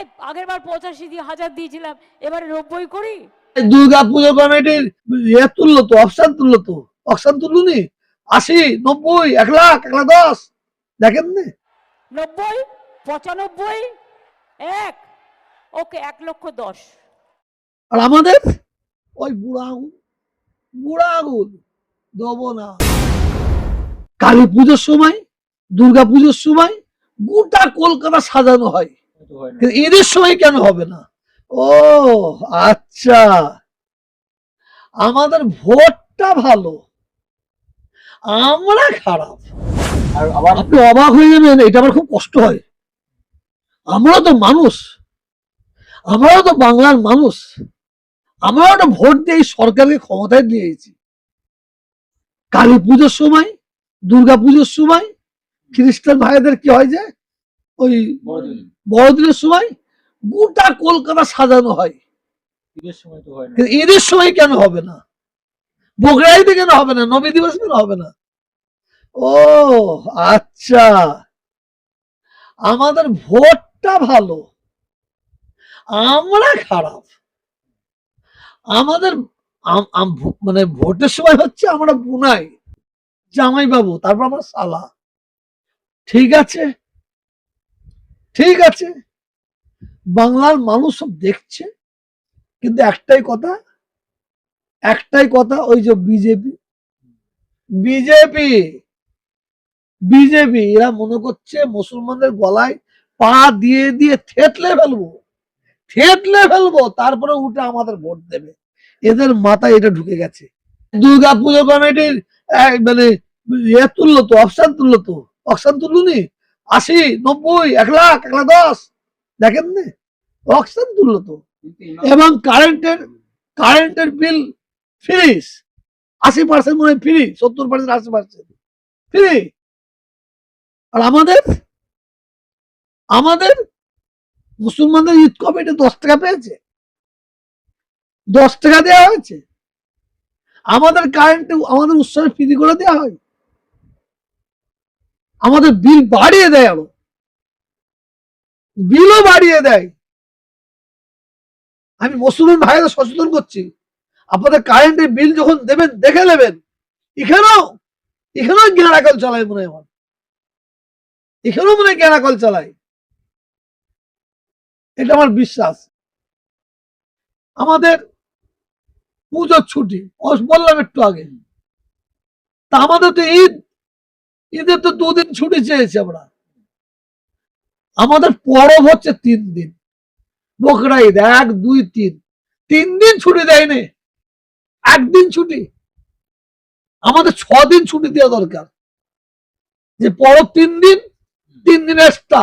এই আগের বার পঁচাশি দিয়ে হাজার দিয়েছিলাম এবারে নব্বই করি। দুর্গা পুজো কমিটির ইয়ে তুললো তো অপশান তুললো তো। অপশান তুলুনি আশি নব্বই এক লাখ এক লাখ দশ। দেখেন নি? নব্বই পঁচানব্বই এক ওকে এক লক্ষ দশ। আর আমাদের? ওই বুড়া আঙুল বুড়া আঙুল দেবো না কালী পুজোর সময় দুর্গা পুজোর সময় গোটা কলকাতা সাজানো হয়। কিন্তু ঈদের সময় কেন হবে না? ও আচ্ছা। আমাদের ভোটটা ভালো। আমরা খারাপ। আর আবার আপনি অবাক হয়ে যাবেন এটা আমার খুব কষ্ট হয়। আমরাও তো মানুষ। আমরাও তো বাংলার মানুষ। আমরাও তো ভোট দিয়ে সরকারকে ক্ষমতায় দিয়েছি কালী পুজোর সময় দুর্গা পুজোর সময় খ্রিস্টান ভাইদের কি হয় যে ওই বড়দিনের সময়। গোটা কলকাতা সাজানো হয়। ঈদের সময় কেন হবে না? বকরাইতে কেন হবে না? নবী দিবস কেন হবে না? ও আচ্ছা। আমাদের ভোটটা ভালো। আমরা খারাপ। আমাদের মানে ভোটের সময় হচ্ছে আমরা বুনাই জামাই বাবু তারপর আমার সালা। ঠিক আছে? ঠিক আছে। বাংলার মানুষ সব দেখছে। কিন্তু একটাই কথা একটাই কথা, ওই যে বিজেপি। বিজেপি বিজেপি, এরা মনে করছে মুসলমানদের গলায় পা দিয়ে দিয়ে থেতলে ফেলব। থেতলে ফেলব, তারপরে উঠে আমাদের ভোট দেবে। এদের মাথায় এটা ঢুকে গেছে। দুর্গা পুজো কমিটির মানে ইয়ে তুললো তো, অপশান তুললো তো। অপশান তুলুনি? আশি, নব্বই, এক লাখ এক লাখ দশ। দেখেন নি? অপশান তুললো তো। এবং কারেন্টের কারেন্টের বিল ফ্রিজ আশি পার্সেন্ট মনে হয় ফ্রি, সত্তর পার্সেন্ট, আশি পার্সেন্ট। ফ্রি। আর আমাদের আমাদের মুসলমানদের ঈদ কমিটি দশ টাকা পেয়েছে। দশ টাকা দেওয়া হয়েছে। আমাদের কারেন্ট, আমাদের উৎসবে ফ্রি করে দেওয়া হয়। আমাদের বিল বাড়িয়ে দেয় আরও। বিলও বাড়িয়ে দেয়। আমি মুসলমান ভাইদের সচেতন করছি। আপনাদের কারেন্টের বিল যখন দেবেন, দেখে নেবেন। এখানেও এখানেও গ্যারাকল চালায় মনে হয় এখানেও মনে হয় গ্যারাকল চালায়। এটা আমার বিশ্বাস। আমাদের পুজোর ছুটি বললাম একটু আগে। তা আমাদের তো ঈদ ঈদের তো দুদিন ছুটি চেয়েছি আমরা। আমাদের পরব হচ্ছে তিন দিন। বকরা ঈদ, এক, দুই, তিন। তিন দিন ছুটি দেয়নি। একদিন ছুটি। আমাদের ছ দিন ছুটি দেওয়া দরকার। যে পরব তিন দিন তিন দিন এক্সট্রা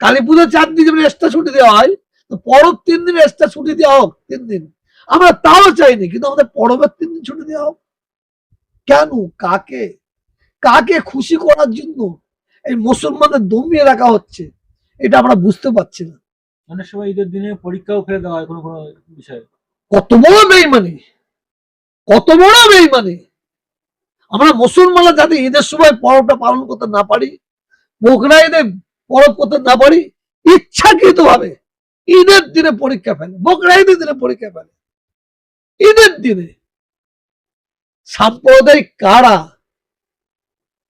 কালী পুজো চার দিন যেমন এক্সট্রা ছুটি দেওয়া হয়, তো পরব তিন দিন এক্সট্রা ছুটি দেওয়া হোক, তিন দিন। আমরা তাও চাইনি, কিন্তু আমাদের পরবের তিন দিন ছুটি দেওয়া হোক। কেন? কাকে? কাকে খুশি করার জন্য এই মুসলমানদের দমিয়ে রাখা হচ্ছে এটা আমরা বুঝতে পারছি না। অনেক সময় ঈদের দিনে পরীক্ষাও ফেলে দেওয়া হয় কোনো কোনো বিষয়ে। কত বড় বেইমানি কত বড় বেইমানি। আমরা মুসলমানরা যাতে ঈদের সময় পরবটা পালন করতে না পারি বকরা ঈদে পরব করতে না পারি ইচ্ছাকৃত ভাবে ঈদের দিনে পরীক্ষা ফেলে বকরা ঈদের দিনে পরীক্ষা ফেলে। ঈদের দিনে সাম্প্রদায়িক কারা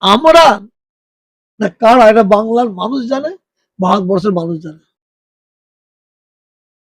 আমরা না কারা? এটা বাংলার মানুষ জানে ভারতবর্ষের মানুষ জানে।